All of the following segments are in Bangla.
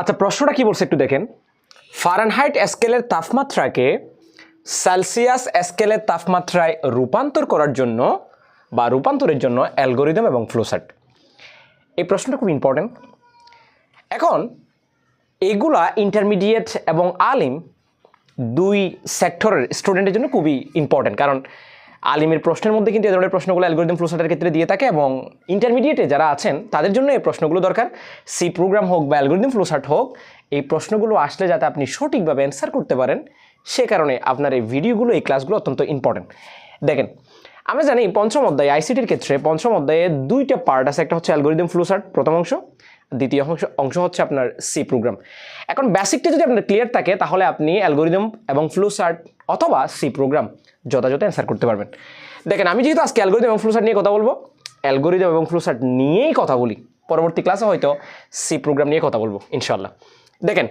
আচ্ছা প্রশ্নটা কি বলছে একটু দেখেন। ফারেনহাইট স্কেলের তাপমাত্রাকে সেলসিয়াস স্কেলের তাপমাত্রায় রূপান্তর করার জন্য বা রূপান্তরের জন্য অ্যালগোরিদম এবং ফ্লোসাট এই প্রশ্নটা খুব ইম্পর্টেন্ট এখন, এগুলা ইন্টারমিডিয়েট এবং আলিম দুই সেক্টরের স্টুডেন্টের জন্য খুবই ইম্পর্ট্যান্ট কারণ আলিমের প্রশ্নের মধ্যে কিন্তু এ ধরনের প্রশ্নগুলো অ্যালগোরিদম ফ্লোসাটের ক্ষেত্রে দিয়ে থাকে এবং ইন্টারমিডিয়েটে যারা আছেন, তাদের জন্য এই প্রশ্নগুলো দরকার। সি প্রোগ্রাম হোক বা অ্যালগোরিদম ফ্লোসাট হোক, এই প্রশ্নগুলো আসলে যাতে আপনি সঠিকভাবে অ্যান্সার করতে পারেন, সে কারণে আপনার এই ভিডিওগুলো এই ক্লাসগুলো অত্যন্ত ইম্পর্ট্যান্ট দেখেন, আমরা জানি পঞ্চম অধ্যায় আইসিটির ক্ষেত্রে পঞ্চম অধ্যায়ে দুইটা পার্ট আছে। একটা হচ্ছে অ্যালগোরিদম ফ্লোসাট প্রথম অংশ। দ্বিতীয় অংশ অংশ হচ্ছে আপনার সি প্রোগ্রাম এখন বেসিকটা যদি আপনার ক্লিয়ার থাকে, তাহলে আপনি অ্যালগোরিদম এবং ফ্লোসার্ট অথবা সি প্রোগ্রাম যথাযথ অ্যান্সার করতে পারবেন। দেখেন, আমি যেহেতু আজকে অ্যালগোরিদম এবং ফ্লোসার্ট নিয়ে কথা বলব অ্যালগোরিদম এবং ফ্লোসার্ট নিয়েই কথা বলি। পরবর্তী ক্লাসে হয়তো সি প্রোগ্রাম নিয়ে কথা বলব ইনশাল্লাহ দেখেন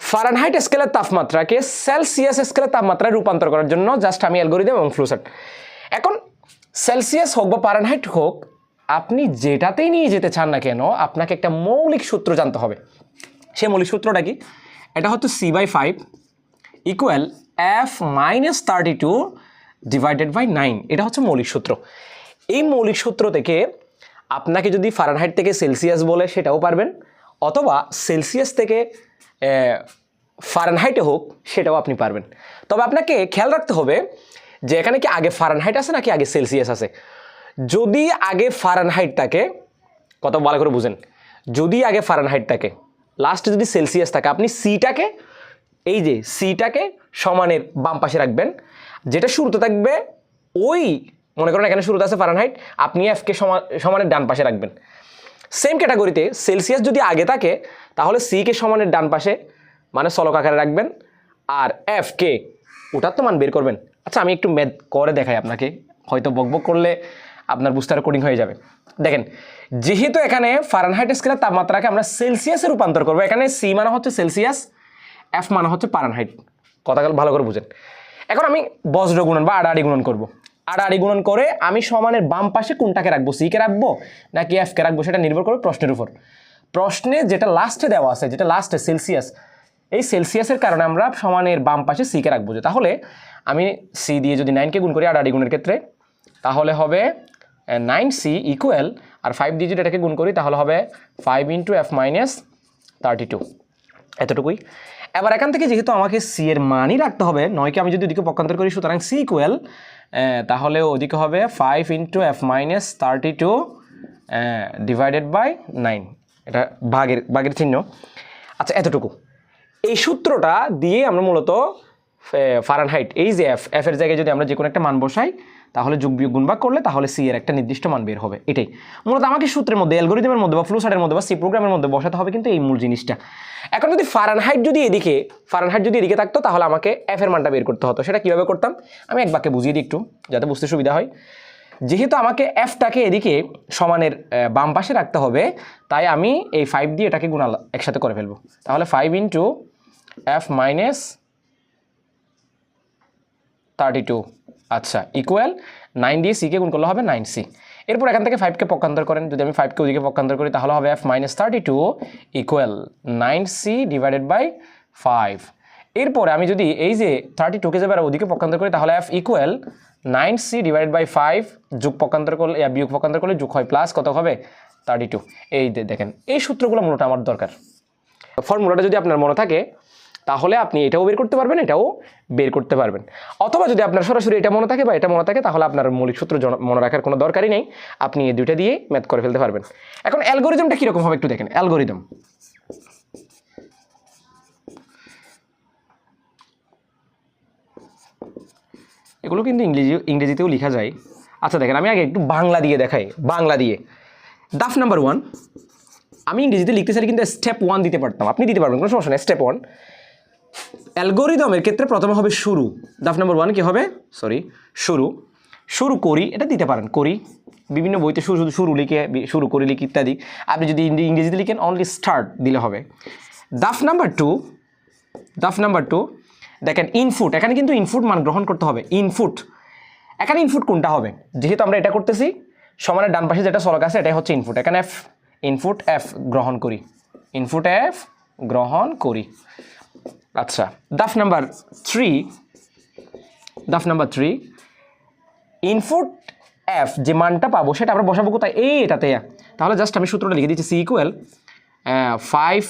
ফারেনহাইট স্কেলের তাপমাত্রাকে সেলসিয়াস স্কেলের তাপমাত্রায় রূপান্তর করার জন্য জাস্ট আমি অ্যালগোরিদম এবং ফ্লোসার্ট এখন সেলসিয়াস হোক বা ফারেনহাইট হোক, আপনি যেটাতেই নিয়ে যেতে চান না কেন, আপনাকে একটা মৌলিক সূত্র জানতে হবে। সে মৌলিক সূত্রটা কি? এটা হচ্ছে C by five equal F minus thirty two divided by nine এটা হচ্ছে মৌলিক সূত্র। এই মৌলিক সূত্র থেকে আপনাকে যদি ফারেনহাইট থেকে সেলসিয়াস বলে সেটাও পারবেন, অথবা সেলসিয়াস থেকে ফারেনহাইটে হোক সেটাও আপনি পারবেন। তবে আপনাকে খেয়াল রাখতে হবে যে এখানে কি আগে ফারেনহাইট আছে নাকি আগে সেলসিয়াস আছে? যদি আগে ফারেনহাইট থাকে, কত ভালো করে বুঝেন, যদি আগে ফারেনহাইট থাকে লাস্টে যদি সেলসিয়াস থাকে, আপনি সিটাকে এই যে সিটাকে সমানের বাম পাশে রাখবেন, যেটা শুরুতে থাকবে ওই, মনে করেন এখানে শুরুতে আছে ফারেনহাইট আপনি এফকে সমানের ডান পাশে রাখবেন। সেম ক্যাটাগরিতে সেলসিয়াস যদি আগে থাকে, তাহলে সিকে সমানের ডান পাশে মানে সলক আকারে রাখবেন, আর এফ কে ওটার তো মান বের করবেন। আচ্ছা আমি একটু ম্যাথ করে দেখাই আপনাকে, হয়তো বকবক করলে আপনার বুস্টার কোডিং হয়ে যাবে। দেখেন, যেহেতু এখানে ফারেনহাইট স্কেলের তাপমাত্রাকে আমরা সেলসিয়াসে রূপান্তর করব, এখানে সি মানে হচ্ছে সেলসিয়াস এফ মানে হচ্ছে ফারেনহাইট কথা ভালো করে বুঝেন। এখন আমি বজ্র গুণন বা আড়াআড়ি গুণন করব। আড়াআড়ি গুণন করে আমি সমানের বাম পাশে কোনটাকে রাখব? সিকে রাখব? নাকি এফকে রাখব? সেটা নির্ভর করবে প্রশ্নের উপর। প্রশ্নে যেটা লাস্টে দেওয়া আছে, যেটা লাস্টে সেলসিয়াস এই সেলসিয়াসের কারণে আমরা সমানের বাম পাশে সিকে রাখব যে, তাহলে আমি সি দিয়ে যদি নাইনকে গুণ করি আড়াআড়ি গুণের ক্ষেত্রে, তাহলে হবে নাইন সি ইকুয়াল আর ফাইভ দিয়ে যদি এটাকে গুণ করি, তাহলে হবে five into F minus thirty two এতটুকুই। এবার এখান থেকে যেহেতু আমাকে সি এর মানই রাখতে হবে নয়কে আমি যদি ওদিকে পক্ষান্তর করি, সুতরাং সি ইকুয়াল তাহলে ওদিকে হবে five into F minus thirty two divided by nine এটা ভাগের ভাগের চিহ্ন। আচ্ছা এতটুকু। এই সূত্রটা দিয়ে আমরা মূলত ফারেনহাইট এই যে এফ এফ এর জায়গায় যদি আমরা যে কোনো একটা মান বসাই তাহলে যোগ বিয়োগ গুণভাগ করলে তাহলে সি এর একটা নির্দিষ্ট মান বের হবে, এটাই। মূলত আমাকে সূত্রের মধ্যে অ্যালগোরিদমের মধ্যে বা ফ্লোসারের মধ্যে বা সি প্রোগ্রামের মধ্যে বসাতে হবে কিন্তু এই মূল জিনিসটা। এখন যদি ফারেনহাইট যদি এদিকে ফারেনহাইট যদি এদিকে থাকতো, তাহলে আমাকে এফ এর মানটা বের করতে হতো। সেটা কীভাবে করতাম? আমি এক বাক্যে বুঝিয়ে দিই একটু, যাতে বুঝতে সুবিধা হয়। যেহেতু আমাকে এফটাকে এদিকে সমানের বাম পাশে রাখতে হবে, তাই আমি এই ফাইভ দিয়ে এটাকে গুণাল, একসাথে করে ফেলব। তাহলে five into F minus thirty two আচ্ছা ইকুয়াল নাইন দিয়ে সিকে গুণ করলে হবে নাইন সি এরপর এখান থেকে ফাইভকে পক্ষান্তর করেন। যদি আমি ফাইভকে ওদিকে পক্ষান্তর করি, তাহলে হবে F minus thirty two equal nine C divided by five এরপরে আমি যদি এই যে থার্টি টুকে যাবে আর ওদিকে পক্ষান্তর করি, তাহলে F equal nine C divided by five যুগ পক্ষান্তর করলে বিয়োগ পক্ষান্তর করলে যুগ হয় প্লাস কত হবে? থার্টি টু এই দেখেন, এই সূত্রগুলো মূলত আমার দরকার। ফর্মুলাটা যদি আপনার মনে থাকে তাহলে আপনি এটাও বের করতে পারবেন, এটাও বের করতে পারবেন। অথবা যদি আপনার সরাসরি এটা মনে থাকে বা এটা মনে থাকে, তাহলে আপনার মৌলিক সূত্র মনে রাখার কোনো দরকারই নেই। আপনি এই দুইটা দিয়ে ম্যাথ করে ফেলতে পারবেন। এখন অ্যালগোরিদমটা কীরকম হবে একটু দেখেন, অ্যালগোরিদম। এগুলো কিন্তু ইংরেজি ইংরেজিতেও লেখা যায়। আচ্ছা দেখেন, আমি আগে একটু বাংলা দিয়ে দেখাই, বাংলা দিয়ে। দাফ নাম্বার ওয়ান, আমি ইংরেজিতে লিখতে চাই কিন্তু স্টেপ ওয়ান দিতে পারতাম। আপনি দিতে পারবেন, কোনো সমস্যা নেই স্টেপ ওয়ান অ্যালগোরিদমের ক্ষেত্রে প্রথমে হবে শুরু। দাফ নাম্বার ওয়ান কি হবে? সরি শুরু। শুরু করি, এটা দিতে পারেন, করি। বিভিন্ন বইতে শুরু, শুধু শুরু লিখে, শুরু করি লিখি ইত্যাদি। আপনি যদি ইংরে- ইংরেজিতে লিখেন অনলি স্টার্ট দিলে হবে। দাফ নাম্বার টু দাফ নাম্বার টু দেখেন ইনফুট এখানে কিন্তু ইনফুট মান গ্রহণ করতে হবে। ইনফুট এখানে ইনফুট কোনটা হবে? যেহেতু আমরা এটা করতেছি, সমানের ডান পাশে যেটা সলক আছে, এটাই হচ্ছে ইনফুট এখানে এফ ইনফুট এফ গ্রহণ করি। ইনফুট এফ গ্রহণ করি। আচ্ছা দাফ নাম্বার থ্রি দাফ নাম্বার থ্রি ইনপুট এফ যে মানটা পাবো সেটা আমরা বসাবো কোথায়? এই এটাতে। তাহলে জাস্ট আমি সূত্রটা লিখে দিচ্ছি C equal five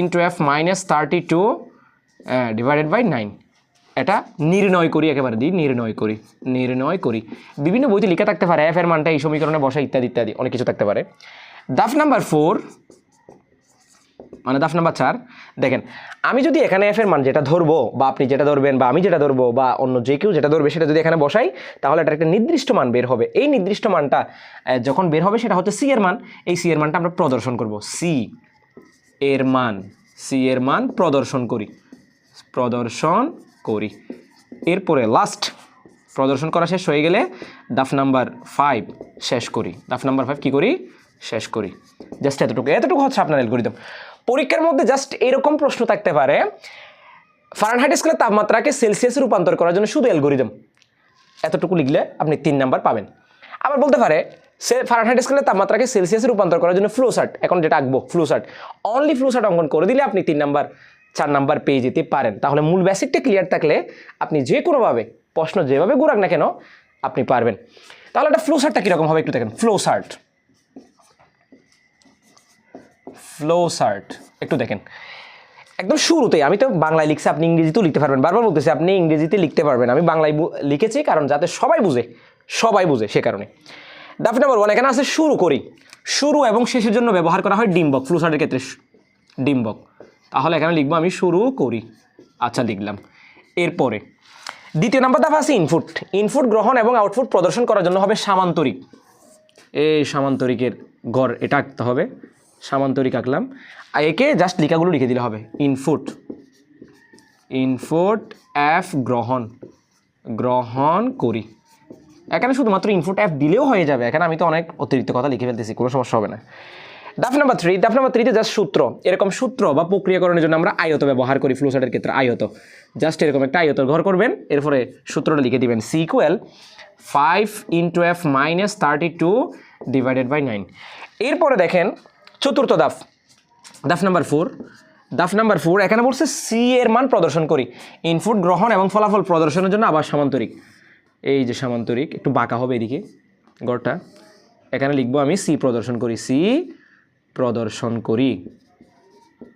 into F minus thirty two divided by nine এটা নির্ণয় করি, একেবারে দিই, নির্ণয় করি নির্ণয় করি। বিভিন্ন বইতে লিখে থাকতে পারে এফ এর মানটা এই সমীকরণে বসা ইত্যাদি ইত্যাদি, অনেক কিছু থাকতে পারে। দাফ নাম্বার ফোর মানে দাফ নাম্বার চার দেখেন, আমি যদি এখানে এফের মান যেটা ধরবো, বা আপনি যেটা ধরবেন, বা আমি যেটা ধরবো, বা অন্য যে কেউ যেটা ধরবে, সেটা যদি এখানে বসাই, তাহলে এটা একটা নির্দিষ্ট মান বের হবে। এই নির্দিষ্ট মানটা যখন বের হবে, সেটা হচ্ছে সি এর মান। এই সি এর মানটা আমরা প্রদর্শন করব। সি এর মান সি এর মান প্রদর্শন করি। প্রদর্শন করি। এরপরে লাস্ট প্রদর্শন করা শেষ হয়ে গেলে দাফ নাম্বার ফাইভ শেষ করি। দাফ নাম্বার ফাইভ কী করি? শেষ করি। জাস্ট এতটুকু। এতটুকু হচ্ছে আপনার অ্যালগোরিদম পরীক্ষার মধ্যে জাস্ট এরকম প্রশ্ন থাকতে পারে ফারেনহাইট স্কেলের তাপমাত্রাকে সেলসিয়াসে রূপান্তর করার জন্য শুধু অ্যালগোরিদম এতটুকু লিখলে আপনি তিন নাম্বার পাবেন। আবার বলতে পারে, সে ফারেনহাইট স্কেলের তাপমাত্রাকে সেলসিয়াসে রূপান্তর করার জন্য ফ্লোসার্ট এখন যেটা আঁকবো ফ্লোসার্ট অনলি ফ্লোসার্ট অঙ্কন করে দিলে আপনি তিন নাম্বার চার নাম্বার পেয়ে যেতে পারেন। তাহলে মূল বেসিকটা ক্লিয়ার থাকলে আপনি যে কোনোভাবে, প্রশ্ন যেভাবে ঘুরাক না কেন, আপনি পারবেন। তাহলে একটা ফ্লোসার্টটা কীরকম হবে একটু দেখেন ফ্লোসার্ট ফ্লোসার্ট একটু দেখেন। একদম শুরুতেই, আমি তো বাংলায় লিখছি, আপনি ইংরেজিতেও লিখতে পারবেন। বারবার বলতেছি, আপনি ইংরেজিতে লিখতে পারবেন। আমি বাংলায় লিখেছি, কারণ যাতে সবাই বুঝে সবাই বুঝে সে কারণে। দাফ নাম্বার ওয়ান, এখানে আছে শুরু করি। শুরু এবং শেষের জন্য ব্যবহার করা হয় ডিম্বক ফ্লু সার্টের ক্ষেত্রে ডিম্বক তাহলে এখানে লিখব, আমি শুরু করি। আচ্ছা লিখলাম। এরপরে, দ্বিতীয় নাম্বার দাফ আছে ইনপুট ইনপুট গ্রহণ এবং আউটপুট প্রদর্শন করার জন্য হবে সামান্তরিক। এই সামান্তরিকের গড়, এটা আঁকতে হবে। সামান্তরিক আঁকলাম আর একে জাস্ট লিখাগুলো লিখে দিলে হবে। ইনফুট ইনপুট অ্যাফ গ্রহণ গ্রহণ করি। এখানে শুধুমাত্র ইনপুট অ্যাপ দিলেও হয়ে যাবে। এখানে আমি তো অনেক অতিরিক্ত কথা লিখে ফেলতেছি, কোনো সমস্যা হবে না। দাফ নাম্বার থ্রি দাফ নাম্বার থ্রিতে জাস্ট সূত্র। এরকম সূত্র বা প্রক্রিয়াকরণের জন্য আমরা আয়ত ব্যবহার করি ফ্লুসার্টের ক্ষেত্রে, আয়ত। জাস্ট এরকম একটা আয়ত ঘর করবেন, এরপরে সূত্রটা লিখে দিবেন C equal five into F minus thirty two divided by nine এরপরে দেখেন চতুর্থ দাফ। দাফ নাম্বার ফোর। দাফ নাম্বার ফোর, এখানে বলছে সি এর মান প্রদর্শন করি। ইনপুট গ্রহণ এবং ফলাফল প্রদর্শনের জন্য আবার সামান্তরিক। এই যে সামান্তরিক, একটু বাঁকা হবে এদিকে গড়টা। এখানে লিখব আমি সি প্রদর্শন করি সি প্রদর্শন করি।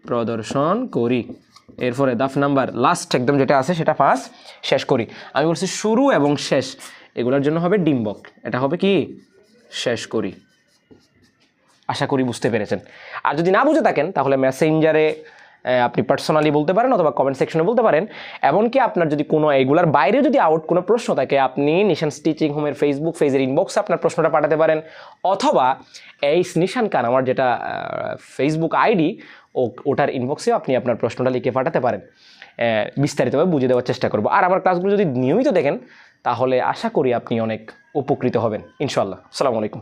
প্রদর্শন করি। এরপরে দাফ নাম্বার লাস্ট একদম যেটা আছে সেটা ফার্স্ট শেষ করি। আমি বলছি শুরু এবং শেষ, এগুলোর জন্য হবে ডিম্বক। এটা হবে কি? শেষ করি। আশা করি বুঝতে পেরেছেন। আর যদি না বুঝে থাকেন, তাহলে মেসেঞ্জারে আপনি পার্সোনালি বলতে পারেন অথবা কমেন্ট সেকশনে বলতে পারেন। এমনকি আপনার যদি কোনো এগুলার বাইরে যদি আউট কোনো প্রশ্ন থাকে, আপনি নিশান স্টিচিং হোমের ফেসবুক পেজের ইনবক্সে আপনার প্রশ্নটা পাঠাতে পারেন। অথবা এই নিশান খান আমার যেটা ফেসবুক আইডি ও, ওটার ইনবক্সেও আপনি আপনার প্রশ্নটা লিখে পাঠাতে পারেন। বিস্তারিতভাবে বুঝে দেওয়ার চেষ্টা করব। আর আমার ক্লাসগুলো যদি নিয়মিত দেখেন, তাহলে আশা করি আপনি অনেক উপকৃত হবেন। ইনশাল্লাহ আসসালামু আলাইকুম।